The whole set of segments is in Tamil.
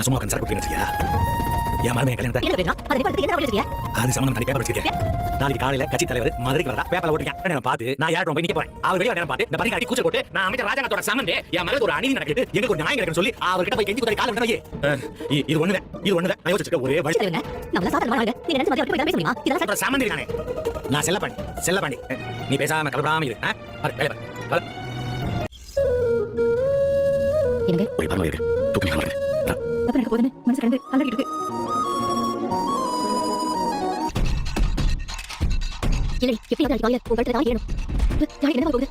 சும்மா? என் கல்யாணத்தை அதை சம்பந்தம் தனி பேப்பர் வச்சிருக்கேன் நாளைக்கு காலையில கட்சி தலைவர் மதுரைக்கு வரதா பேப்பர்ல ஓட்டிருக்கேன் நான் பார்த்து நான் யாரும் போய் நிக்க போறேன்? அவர் வெளியே நேரம் பார்த்து இந்த பரிகாரி கூச்சல் போட்டு நான் அமைச்சர் ராஜாங்கத்தோட சம்மந்தே என் மகளுக்கு ஒரு அநீதி நடக்குது. எங்களுக்கு ஒரு நியாயம் சொல்லி அவர்கிட்ட போய் கெஞ்சி குதிரை காலம் இது ஒண்ணுதான் இது ஒண்ணுதான் நான் ஒரே வழி. நம்மள சாதாரண வாழ்க்கை நீங்க நினைச்ச மாதிரி போய் பேச முடியுமா? இதெல்லாம் அப்புறம் சம்மந்தி நானே நான் செல்ல பண்ணி செல்ல பண்ணி. நீ பேசாம கலப்படாம இரு. வேலை. எனக்கு ஒரு பரவாயில்ல இருக்கு. தூக்கம் இல்லாம இருக்கு. அப்ப எனக்கு போதுன்னு மனசு கண்டு அலறிட்டு இருக்கு. இல்லை எப்படி அதை காலையில உங்கள்கிட்ட தான் நாளைக்கு என்ன போகுது?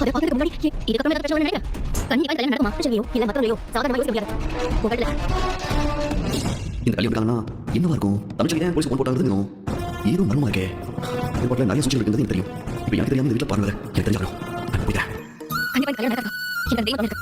அதை பார்க்கறதுக்கு முன்னாடி இதுக்கப்புறம் ஏதாவது பிரச்சனை நினைக்கிறேன். கண்டிப்பா கல்யாணம் நடக்குமா? பிரச்சனையோ இல்ல மத்தவங்களையோ சாதாரணமா யோசிக்க முடியாது. உங்கள்கிட்ட இந்த கல்யாணம் இருக்காங்கன்னா என்னவா இருக்கும்? தமிழ்ச்சி ஏன் போலீஸ் போன் போட்டாங்க தெரியும் ஏதோ மர்மமா இருக்கே. இது போல நிறைய சூழ்நிலை இருக்கிறது எனக்கு தெரியும். இப்போ எனக்கு தெரியாம இந்த வீட்டில் பாருங்க எனக்கு தெரிஞ்சாலும் நான் போயிட்டேன் கண்டிப்பா கல்யாணம் நடக்கும் எனக்கு தெய்வம்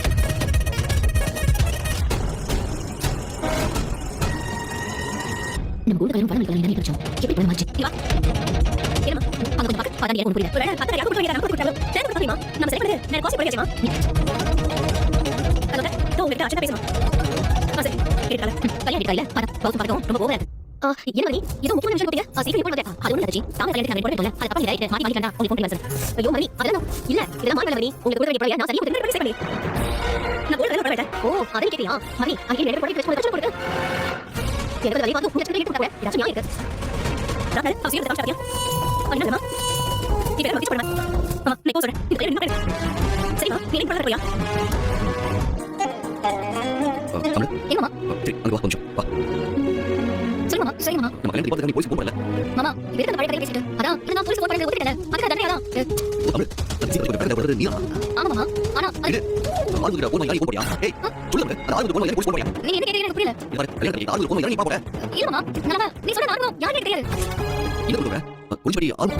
நம்ம கூட கல்யாணம் பண்ண வைக்கலாம் என்ன நினைச்சோம் எப்படி பண்ண மாச்சு அங்க கொஞ்சம் பக்கம். பார்த்தா எனக்கு புரியல ஒரு பக்கத்துல யாரும் போய் நம்ம கூப்பிட்டாங்க சரி கொடுத்தீமா நம்ம சரி பண்ணு நான் காசு போய் அதோட தோ உங்ககிட்ட அச்சா பேசுமா? ஆ சரி. கேட்கல கல்யாணம் கையில பாரு பவுஸ் பார்க்கவும் ரொம்ப ஓவரா இருக்கு. என்ன மணி? இது முக்கியமான விஷயம் கொடுத்தீங்க ஆ, சீக்கிரம் போடுங்க அது ஒண்ணு நடந்துச்சு கல்யாணத்துக்கு நான் அது கண்டா உங்களுக்கு ஐயோ மணி. அதெல்லாம் இல்ல. இதெல்லாம் மணி. உங்களுக்கு நான் சரியா பண்ணி நான் ஓ அதை கேட்டியா? மணி அங்கே ரெண்டு போடி. பிரச்சனை எனக்கு வெளிய வந்து உங்களுக்கு கேட்டு கொடுங்க ஏதாச்சும் நியாயம் இருக்கு நான் அவசியம் தான் சாப்பிட்டியா பண்ணலாமா நீ வேற மதிச்சு பண்ணுமா ஆமா. நீ போறேன் இது என்ன சரிமா நீ என்ன பண்ண போறியா தமிழ் எங்கம்மா சரி அங்கே வா கொஞ்சம் வா நம்ம கல்யாணத்துக்கு போலீஸ் போன் பண்ணல மாமா இவருக்கு அந்த பழைய கதையை பேசிட்டு அதான் இது நான் போலீஸ் போன் பண்ணி ஒத்துக்கிட்டேன் அதுக்கு தண்டனை அதான் ஓ, தமிழ் அந்த சீக்கிரம் இது. ஆளுங்க போன் பண்ணி போன் பண்ணியா? ஏய் சொல்லுங்க அந்த போன் போன் நீ என்ன எனக்கு புரியல. கல்யாணம் போன் நீ சொன்ன நானும் இது ஆளு.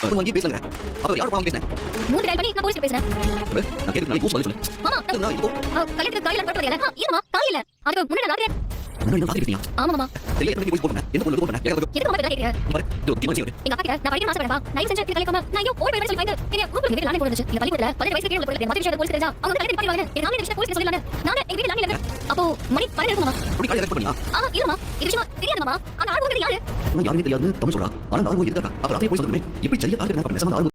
போன் வாங்கி யார் பேசுறேன்? மூணு டயல் பண்ணி நான் போலீஸ் பேசுறேன். நான் கேட்டு நாளைக்கு போஸ்ட் சொல்லு மாமா நான் இப்போ கல்யாணத்துக்கு காலையில பட்டு வரல இல்லம்மா காலையில. அதுக்கு முன்னாடி நான் ஆமாமா தெரியல எத்தனை போன் பண்ணேன் என்ன பண்ணேன் கேட்க எதுக்கு மாமா கேட்கிறீங்க பாரு. இது செய்யுது எங்க அப்பா கிட்ட நான் படிக்க ஆசைப்படவா நான் செஞ்ச கலைக்காம நான் ஐயோ ஓடி போய் சொல்லி லானே போடுச்சு இந்த பள்ளிக்கூடல போடுறது மத்த விஷயம் போலீஸ் தெரிஞ்சா அவங்க கல்யாணம் பண்ணி வாங்க. நானே விஷயம் போலீஸ் சொல்லலாம் நான் எங்க வீட்டுல லானே அப்போ மணி பன்னெண்டு இருக்குமா அப்படி காலையில பண்ணியா? ஆமா இல்லம்மா இது விஷயம் தெரியாது மாமா. அந்த ஆள் யாரு? நான் யாருமே தெரியாது. தமிழ் சொல்றா. ஆனா நான் இருக்கா அப்புறம் அதே போய் சொல்லுமே இப்படி சரியா காட்டு நான் பேசாம ஆளு